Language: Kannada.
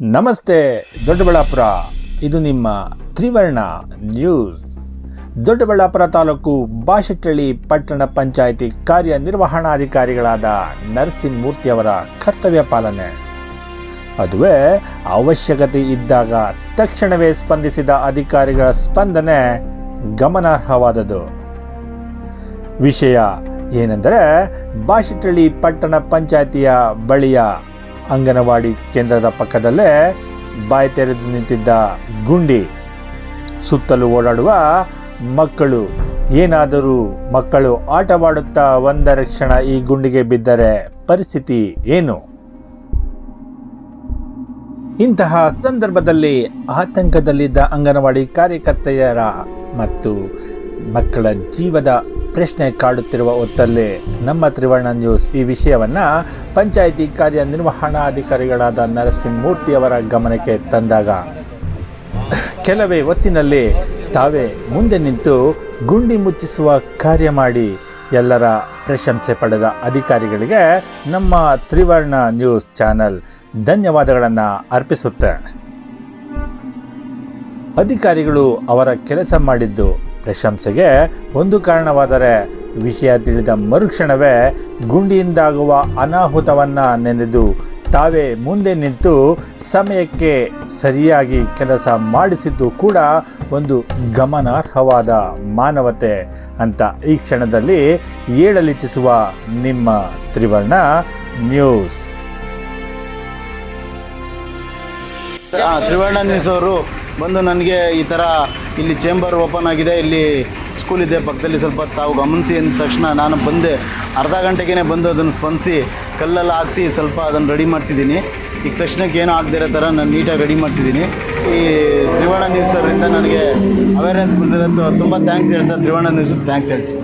ನಮಸ್ತೆ, ದೊಡ್ಡಬಳ್ಳಾಪುರ. ಇದು ನಿಮ್ಮ ತ್ರಿವರ್ಣ ನ್ಯೂಸ್. ದೊಡ್ಡಬಳ್ಳಾಪುರ ತಾಲೂಕು ಬಾಶೆಟ್ಟಳ್ಳಿ ಪಟ್ಟಣ ಪಂಚಾಯಿತಿ ಕಾರ್ಯನಿರ್ವಹಣಾಧಿಕಾರಿಗಳಾದ ನರಸಿಂಹಮೂರ್ತಿಯವರ ಕರ್ತವ್ಯ ಪಾಲನೆ. ಅದುವೇ ಅವಶ್ಯಕತೆ ಇದ್ದಾಗ ತಕ್ಷಣವೇ ಸ್ಪಂದಿಸಿದ ಅಧಿಕಾರಿಗಳ ಸ್ಪಂದನೆ ಗಮನಾರ್ಹವಾದದ್ದು. ವಿಷಯ ಏನೆಂದರೆ ಬಾಶೆಟ್ಟಳ್ಳಿ ಪಟ್ಟಣ ಪಂಚಾಯಿತಿಯ ಬಳಿಯ ಅಂಗನವಾಡಿ ಕೇಂದ್ರದ ಪಕ್ಕದಲ್ಲೇ ಬಾಯಿ ತೆರೆದು ನಿಂತಿದ್ದ ಗುಂಡಿ. ಸುತ್ತಲೂ ಓಡಾಡುವ ಮಕ್ಕಳು. ಏನಾದರೂ ಮಕ್ಕಳು ಆಟವಾಡುತ್ತಾ ಒಂದರ ಕ್ಷಣ ಈ ಗುಂಡಿಗೆ ಬಿದ್ದರೆ ಪರಿಸ್ಥಿತಿ ಏನು? ಇಂತಹ ಸಂದರ್ಭದಲ್ಲಿ ಆತಂಕದಲ್ಲಿದ್ದ ಅಂಗನವಾಡಿ ಕಾರ್ಯಕರ್ತೆಯರ ಮತ್ತು ಮಕ್ಕಳ ಜೀವದ ಪ್ರಶ್ನೆ ಕಾಡುತ್ತಿರುವ ಹೊತ್ತಲ್ಲಿ ನಮ್ಮ ತ್ರಿವರ್ಣ ನ್ಯೂಸ್ ಈ ವಿಷಯವನ್ನ ಪಂಚಾಯಿತಿ ಕಾರ್ಯನಿರ್ವಹಣಾಧಿಕಾರಿಗಳಾದ ನರಸಿಂಹಮೂರ್ತಿಯವರ ಗಮನಕ್ಕೆ ತಂದಾಗ. ಕೆಲವೇ ಹೊತ್ತಿನಲ್ಲಿ ತಾವೇ ಮುಂದೆ ನಿಂತು ಗುಂಡಿ ಮುಚ್ಚಿಸುವ ಕಾರ್ಯ ಮಾಡಿ ಎಲ್ಲರ ಪ್ರಶಂಸೆ ಪಡೆದ ಅಧಿಕಾರಿಗಳಿಗೆ ನಮ್ಮ ತ್ರಿವರ್ಣ ನ್ಯೂಸ್ ಚಾನಲ್ ಧನ್ಯವಾದಗಳನ್ನು ಅರ್ಪಿಸುತ್ತೆ ಅಧಿಕಾರಿಗಳು ಅವರ ಕೆಲಸ ಮಾಡಿದ್ದು ಪ್ರಶಂಸೆಗೆ ಒಂದು ಕಾರಣವಾದರೆ ವಿಷಯ ತಿಳಿದ ಮರುಕ್ಷಣವೇ ಗುಂಡಿಯಿಂದಾಗುವ ಅನಾಹುತವನ್ನ ನೆನೆದು ತಾವೇ ಮುಂದೆ ನಿಂತು ಸಮಯಕ್ಕೆ ಸರಿಯಾಗಿ ಕೆಲಸ ಮಾಡಿಸಿದ್ದು ಕೂಡ ಒಂದು ಗಮನಾರ್ಹವಾದ ಮಾನವತೆ ಅಂತ ಈ ಕ್ಷಣದಲ್ಲಿ ಏಳಲಿಚ್ಛಿಸುವ ನಿಮ್ಮ ತ್ರಿವರ್ಣ ನ್ಯೂಸ್. ತ್ರಿವರ್ಣ ನ್ಯೂಸ್ ಅವರು ಬಂದು ನನಗೆ ಈ ಥರ ಇಲ್ಲಿ ಚೇಂಬರ್ ಓಪನ್ ಆಗಿದೆ, ಇಲ್ಲಿ ಸ್ಕೂಲ್ ಇದೆ ಪಕ್ಕದಲ್ಲಿ ಸ್ವಲ್ಪ ತಾವು ಗಮನಿಸಿ ಅಂದ ತಕ್ಷಣ ನಾನು ಬಂದೆ. ಅರ್ಧ ಗಂಟೆಗೇ ಬಂದು ಅದನ್ನು ಸ್ಪಂದಿಸಿ, ಕಲ್ಲೆಲ್ಲ ಹಾಕ್ಸಿ ಸ್ವಲ್ಪ ಅದನ್ನು ರೆಡಿ ಮಾಡಿಸಿದ್ದೀನಿ. ಈಗ ತಕ್ಷಣಕ್ಕೆ ಏನೂ ಆಗದಿರೋ ಥರ ನಾನು ನೀಟಾಗಿ ರೆಡಿ ಮಾಡಿಸಿದ್ದೀನಿ. ಈ ತ್ರಿವರ್ಣ ನ್ಯೂಸ್ ಅವರಿಂದ ನನಗೆ ಅವೇರ್ನೆಸ್ ಬಂದಿರೋದು ತುಂಬ ಥ್ಯಾಂಕ್ಸ್ ಹೇಳ್ತಾ ತ್ರಿವರ್ಣ ನ್ಯೂಸ್ಗೆ ಥ್ಯಾಂಕ್ಸ್ ಹೇಳ್ತೀನಿ.